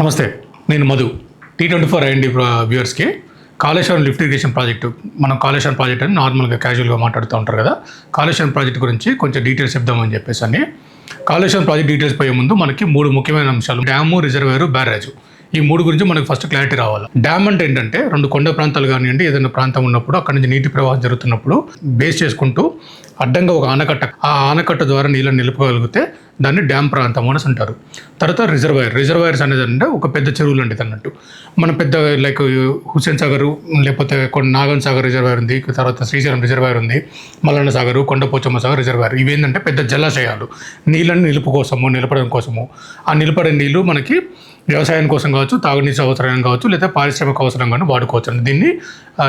నమస్తే నేను Madhu. T twenty four IMD వ్యూవర్స్కి కాళేశ్వరం లిఫ్ట్ ఇరిగేషన్ ప్రాజెక్టు మనం కాళేశ్వరం ప్రాజెక్ట్ అని నార్మల్గా క్యాజువల్గా మాట్లాడుతూ ఉంటారు కదా. కాళేశ్వరం ప్రాజెక్ట్ గురించి కొంచెం డీటెయిల్స్ చెప్దామని చెప్పేసి అని. కాళేశ్వరం ప్రాజెక్ట్ డీటెయిల్స్ పోయే ముందు మనకి మూడు ముఖ్యమైన అంశాలు. Dam reservoir barrage. ఈ మూడు గురించి మనకు ఫస్ట్ క్లారిటీ రావాలి. డ్యామ్ అంటే ఏంటంటే రెండు కొండ ప్రాంతాలు కానివ్వండి ఏదైనా ప్రాంతం ఉన్నప్పుడు అక్కడ నుంచి నీటి ప్రవాహం జరుగుతున్నప్పుడు బేస్ చేసుకుంటూ అడ్డంగా ఒక ఆనకట్ట ఆ ఆనకట్ట ద్వారా నీళ్ళని నిలుపగలిగితే దాన్ని డ్యామ్ ప్రాంతం అనేసి అంటారు. తర్వాత రిజర్వాయర్ రిజర్వాయర్స్ అనేది అంటే ఒక పెద్ద చెరువులు లాంటిది అన్నట్టు. మన పెద్ద లైక్ హుస్సేన్ సాగర్ లేకపోతే కొన్ని నాగన్ సాగర్ రిజర్వాయర్ ఉంది తర్వాత శ్రీశైలం రిజర్వాయర్ ఉంది మల్లన్న సాగర్ కొండపోచమ్మ సాగర్ రిజర్వాయర్ ఇవి ఏంటంటే పెద్ద జలాశయాలు. నీళ్ళని నిలుపు కోసము నిలపడం కోసము. ఆ నిలబడే నీళ్ళు మనకి వ్యవసాయం కోసం కావచ్చు తాగునీటి అవసరం కావచ్చు లేదా పారిశ్రామిక అవసరం కానీ వాడుకోవచ్చు. దీన్ని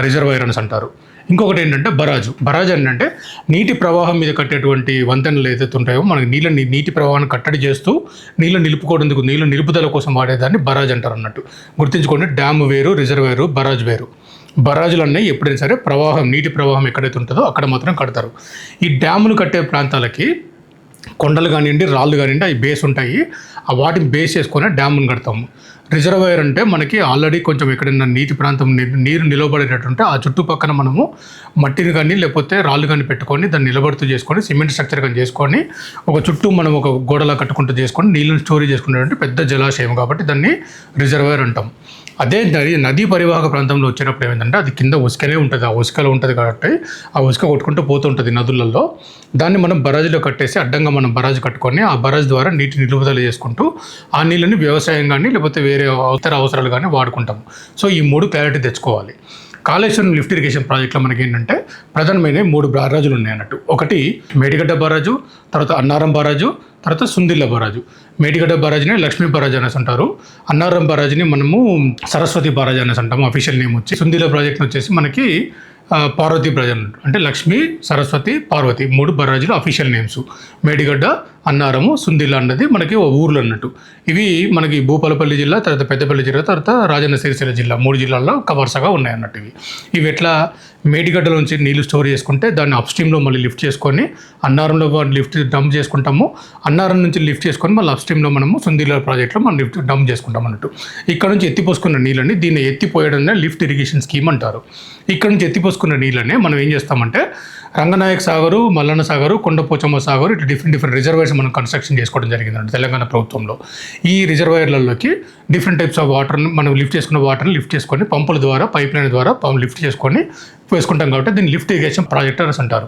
రిజర్వైర్ అని అంటారు. ఇంకొకటి ఏంటంటే బరాజు. బరాజు ఏంటంటే నీటి ప్రవాహం మీద కట్టేటువంటి వంతెనలు ఏదైతే ఉంటాయో మనకి నీళ్ళ నీటి ప్రవాహాన్ని కట్టడి చేస్తూ నీళ్ళు నిలుపుకోవడానికి నీళ్ళు నిలుపుదల కోసం వాడేదాన్ని బరాజ్ అంటారు అన్నట్టు. గుర్తుంచుకోండి డ్యామ్ వేరు రిజర్వేరు బరాజ్ వేరు. బరాజులు అన్నీ ఎప్పుడైనా సరే ప్రవాహం నీటి ప్రవాహం ఎక్కడైతే ఉంటుందో అక్కడ మాత్రం కడతారు. ఈ డ్యాములు కట్టే ప్రాంతాలకి కొండలు కానివ్వండి రాళ్ళు కానివ్వండి అవి బేస్ ఉంటాయి. ఆ వాటిని బేస్ చేసుకొని డ్యామ్ను కడతాము. రిజర్వాయర్ అంటే మనకి ఆల్రెడీ కొంచెం ఎక్కడైనా నీటి ప్రాంతం నీరు నిలబడేటట్టుంటే ఆ చుట్టుపక్కన మనము మట్టిని కానీ లేకపోతే రాళ్ళు కానీ పెట్టుకొని దాన్ని నిలబడుతూ చేసుకొని సిమెంట్ స్ట్రక్చర్ కానీ చేసుకొని ఒక చుట్టూ మనం ఒక గోడలా కట్టుకుంటూ చేసుకొని నీళ్ళని స్టోరీ చేసుకునేటువంటి పెద్ద జలాశయం కాబట్టి దాన్ని రిజర్వాయర్ అంటాం. అదే నది నదీ పరివాహక ప్రాంతంలో వచ్చేటప్పుడు ఏమైందంటే అది కింద ఉసుకనే ఉంటుంది. ఆ ఉసుకలో ఉంటుంది కాబట్టి ఆ ఉసుక కొట్టుకుంటూ పోతుంటుంది నదులలో దాన్ని మనం బరాజులో కట్టేసి అడ్డంగా మనం బరాజు కట్టుకొని ఆ బరాజు ద్వారా నీటి నిలుపుదల చేసుకుంటూ ఆ నీళ్ళని వ్యవసాయం కానీ లేకపోతే వేరే ఇతర అవసరాలు కానీ వాడుకుంటాం సో ఈ మూడు క్లారిటీ తెచ్చుకోవాలి. కాళేశ్వరం లిఫ్ట్ ఇరిగేషన్ ప్రాజెక్ట్లో మనకి ఏంటంటే ప్రధానమైన మూడు బారాజులు ఉన్నాయి అన్నట్టు. ఒకటి మేడిగడ్డ బరాజు తర్వాత అన్నారం బరాజు తర్వాత సుందిల్ల బరాజు మేడిగడ్డ బారాజుని లక్ష్మీ బరాజు అనేసి అంటారు. అన్నారం బరాజుని మనము సరస్వతి బారాజ్ అనేసి అంటాము అఫీషియల్ నేమ్ వచ్చి. సుందిల్ల ప్రాజెక్ట్ వచ్చేసి మనకి పార్వతీ బరాజు అంటే లక్ష్మీ సరస్వతి పార్వతి మూడు బర్రాజులు అఫీషియల్ నేమ్స్ మేడిగడ్డ అన్నారము సుందిల్ల అన్నది మనకి ఓ ఊర్లు అన్నట్టు. ఇవి మనకి భూపాలపల్లి జిల్లా తర్వాత పెద్దపల్లి జిల్లా తర్వాత రాజన్న సిరిసిల్ల జిల్లా మూడు జిల్లాల్లో వరుసగా ఉన్నాయి అన్నట్టు ఇవి. ఇవి ఎట్లా మేడిగడ్డలో నుంచి నీళ్ళు స్టోర్ చేసుకుంటే దాన్ని అప్ స్ట్రీమ్లో మళ్ళీ లిఫ్ట్ చేసుకొని అన్నారంలో లిఫ్ట్ డంప్ చేసుకుంటాము. అన్నారం నుంచి లిఫ్ట్ చేసుకొని మళ్ళీ అప్ స్ట్రీమ్లో మనము సుందిల్ల ప్రాజెక్ట్లో మనం లిఫ్ట్ డంప్ చేసుకుంటాం అన్నట్టు. ఇక్కడ నుంచి ఎత్తిపోసుకున్న నీళ్ళని దీన్ని ఎత్తిపోయడమే లిఫ్ట్ ఇరిగేషన్ స్కీమ్ అంటారు. ఇక్కడ నుంచి ఎత్తిపోసుకున్న నీళ్ళని మనం ఏం చేస్తామంటే రంగనాయక సాగరు మల్లన్న సాగరు కొండపోచమ్మ సాగరు ఇట్లా డిఫరెంట్ డిఫరెంట్ రిజర్వేషన్ మనం కన్స్ట్రక్షన్ చేసుకోవడం జరిగిందండి తెలంగాణ ప్రభుత్వంలో. ఈ రిజర్వాయర్లలోకి డిఫరెంట్ టైప్స్ ఆఫ్ వాటర్ని మనం లిఫ్ట్ చేసుకున్న వాటర్ని లిఫ్ట్ చేసుకొని పంపుల ద్వారా పైప్ లైన్ ద్వారా పం- లిఫ్ట్ చేసుకొని వేసుకుంటాం కాబట్టి దీన్ని లిఫ్ట్ ఇరిగేషన్ ప్రాజెక్ట్ అని అంటారు.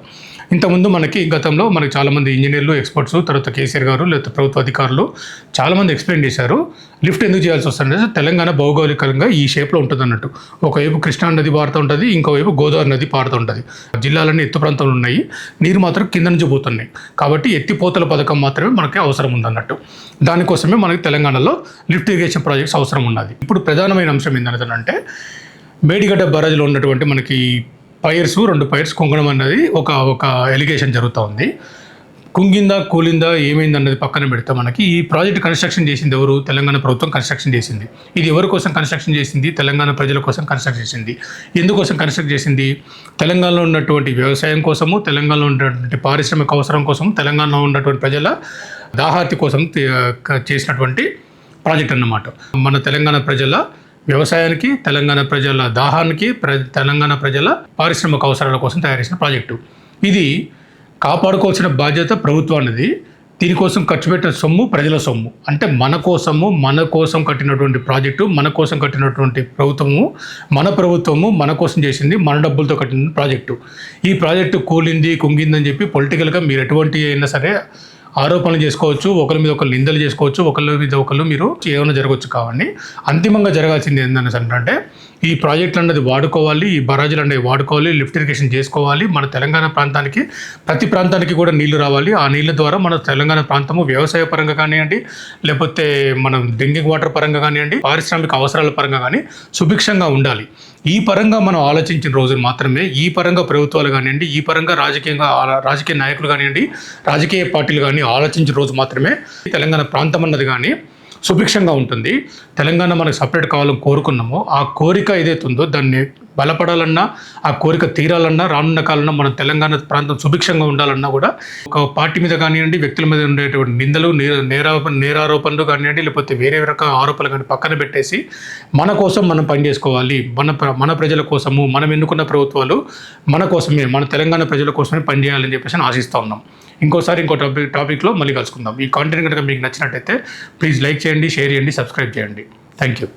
ఇంతకుముందు మనకి గతంలో మనకి చాలామంది ఇంజనీర్లు ఎక్స్పర్ట్స్ తర్వాత కేసీఆర్ గారు లేదా ప్రభుత్వ అధికారులు చాలామంది ఎక్స్ప్లెయిన్ చేశారు లిఫ్ట్ ఎందుకు చేయాల్సి వస్తుందంటే తెలంగాణ భౌగోళికంగా ఈ షేప్లో ఉంటుంది అన్నట్టు ఒకవైపు కృష్ణా నది పారుతూ ఉంటుంది ఇంకోవైపు గోదావరి నది పారుతూ ఉంటుంది. జిల్లాలన్నీ ఎత్తు ప్రాంతంలో ఉన్నాయి నీరు మాత్రం కింద నుంచి పోతున్నాయి. కాబట్టి ఎత్తిపోతల పథకం మాత్రమే మనకి అవసరం ఉందన్నట్టు. దానికోసమే మనకి తెలంగాణలో లిఫ్ట్ ఇరిగేషన్ ప్రాజెక్ట్స్ అవసరం ఉన్నది. ఇప్పుడు ప్రధానమైన అంశం ఏంటంటే మేడిగడ్డ బరాజ్లో ఉన్నటువంటి మనకి పైర్స్ రెండు పైర్స్ కొంగడం అనేది ఒక ఒక ఎలిగేషన్ జరుగుతూ ఉంది. కుంగిందా కూలిందా ఏమైంది అన్నది పక్కన పెడతా మనకి. ఈ ప్రాజెక్ట్ కన్స్ట్రక్షన్ చేసింది ఎవరు? తెలంగాణ ప్రభుత్వం కన్స్ట్రక్షన్ చేసింది. ఇది ఎవరి కోసం కన్స్ట్రక్షన్ చేసింది? తెలంగాణ ప్రజల కోసం కన్స్ట్రక్ట్ చేసింది. ఎందుకోసం కన్స్ట్రక్ట్ చేసింది? తెలంగాణలో ఉన్నటువంటి వ్యవసాయం కోసము తెలంగాణలో ఉన్నటువంటి పారిశ్రామిక అవసరం కోసం తెలంగాణలో ఉన్నటువంటి ప్రజల దాహార్తి కోసం చేసినటువంటి ప్రాజెక్ట్ అన్నమాట. మన తెలంగాణ ప్రజల వ్యవసాయానికి తెలంగాణ ప్రజల దాహానికి ప్ర తెలంగాణ ప్రజల పారిశ్రామిక అవసరాల కోసం తయారు చేసిన ప్రాజెక్టు. ఇది కాపాడుకోవాల్సిన బాధ్యత ప్రభుత్వానిది. దీనికోసం ఖర్చు పెట్టిన సొమ్ము ప్రజల సొమ్ము. అంటే మన కోసము మన కోసం కట్టినటువంటి ప్రాజెక్టు మన కోసం కట్టినటువంటి ప్రభుత్వము మన ప్రభుత్వము మన కోసం చేసింది మన డబ్బులతో కట్టిన ప్రాజెక్టు. ఈ ప్రాజెక్టు కూలింది కుంగిందని చెప్పి పొలిటికల్గా మీరు ఎటువంటి అయినా సరే ఆరోపణలు చేసుకోవచ్చు ఒకరి మీద ఒకరు నిందలు చేసుకోవచ్చు ఒకరి మీద ఒకరు మీరు ఏమైనా జరగవచ్చు కావండి. అంతిమంగా జరగాల్సింది ఏంటనేసి అంటే ఈ ప్రాజెక్టులు అన్నది వాడుకోవాలి ఈ బరాజులు అనేవి వాడుకోవాలి లిఫ్ట్ ఇరిగేషన్ చేసుకోవాలి. మన తెలంగాణ ప్రాంతానికి ప్రతి ప్రాంతానికి కూడా నీళ్ళు రావాలి. ఆ నీళ్ళ ద్వారా మన తెలంగాణ ప్రాంతము వ్యవసాయ పరంగా కానివ్వండి లేకపోతే మనం డ్రింకింగ్ వాటర్ పరంగా కానివ్వండి పారిశ్రామిక అవసరాల పరంగా కానీ సుభిక్షంగా ఉండాలి. ఈ పరంగా మనం ఆలోచించిన రోజులు మాత్రమే. ఈ పరంగా ప్రభుత్వాలు కానివ్వండి ఈ పరంగా రాజకీయంగా రాజకీయ నాయకులు కానివ్వండి రాజకీయ పార్టీలు కానీ ఆలోచించిన రోజు మాత్రమే తెలంగాణ ప్రాంతం అన్నది కానీ సుభిక్షంగా ఉంటుంది. తెలంగాణ మనకు సపరేట్ కావాలని కోరుకున్నామో ఆ కోరిక ఏదైతే ఉందో దాన్ని బలపడాలన్నా ఆ కోరిక తీరాలన్నా రానున్న కాలంలో మన తెలంగాణ ప్రాంతం సుభిక్షంగా ఉండాలన్నా కూడా ఒక పార్టీ మీద కానివ్వండి వ్యక్తుల మీద ఉండేటువంటి నిందలు నే- నేరారోపణలు కానివ్వండి లేకపోతే వేరే రకాల ఆరోపణలు కానీ పక్కన పెట్టేసి మన కోసం మనం పనిచేసుకోవాలి మన మన ప్రజల కోసము మనం ఎన్నుకున్న ప్రభుత్వాలు మన కోసమే మన తెలంగాణ ప్రజల కోసమే పనిచేయాలని చెప్పేసి ఆశిస్తూ ఉన్నాం. ఇంకోసారి ఇంకో టాపిక్ టాపిక్లో మళ్ళీ కలుసుకుందాం. ఈ కాంటెంట్ కనుక మీకు నచ్చినట్టయితే ప్లీజ్ లైక్ చేయండి షేర్ చేయండి సబ్స్క్రైబ్ చేయండి. Thank you